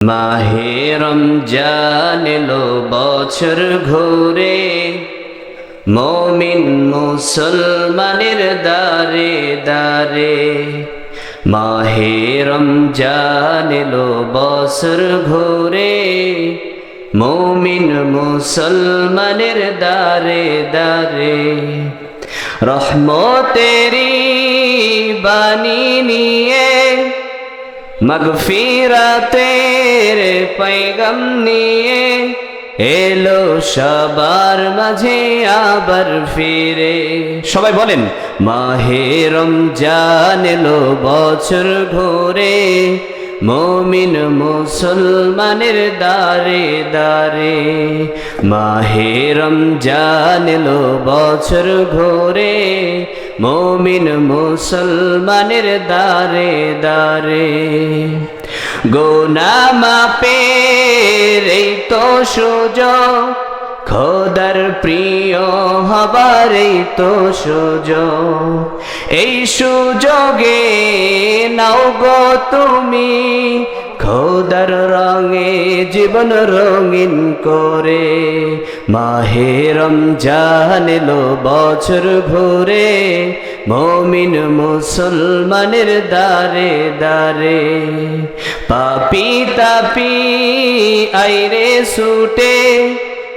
মাহে রমজান এলো বছর ঘুরে, মমিন মুসলমানের দারে দারে মাহে রমজান এলো বছর ঘুরে, মমিন মুসলমানের দারে দারে রহমতেরি বাণী নিয়ে মগফিরাতের পৈগম নিয়ে এলো সবার মাঝে আবার ফিরে। সবাই বলেন মাহেরম জানিলো বছর ঘোরে মমিন মুসলমানের দারে দারে মাহে রমজান বছর ঘোরে, মমিন মুসলমানের দারে দারে গোনা মাপের তো সুযোগ খোদার প্রিয় হবার এই তো সুযোগ। এই সুযোগে নাও গো তুমি খোদার রঙে, জীবন রঙিন করে। মাহেরম রমজান এলো বছর ঘুরে মমিন মুসলমানের দারে দারে পাপি তাপি আইরে সুটে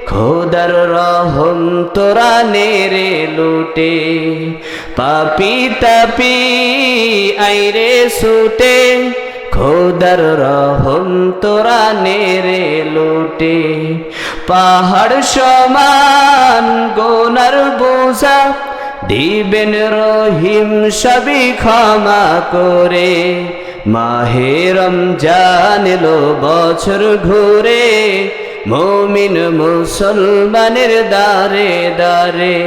খোদার রহম তোরা নেরে লুটে, পাপি তাপি আইরে সুটে খোদার রহম তোরা নেরে লুটে। পাহাড় সমান গোনার বোঝা, দিবেন রহিম সবই ক্ষমা করে। মাহেরম রমজান এলো বছর ঘুরে মমিন মুসলমানের দারে দারে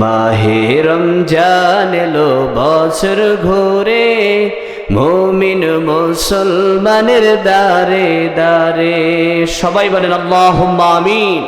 মাহে রমজান এলো বছর ঘোরে, মমিন মুসলমানের দারে দারে সবাই বলেন আল্লাহ আমিন।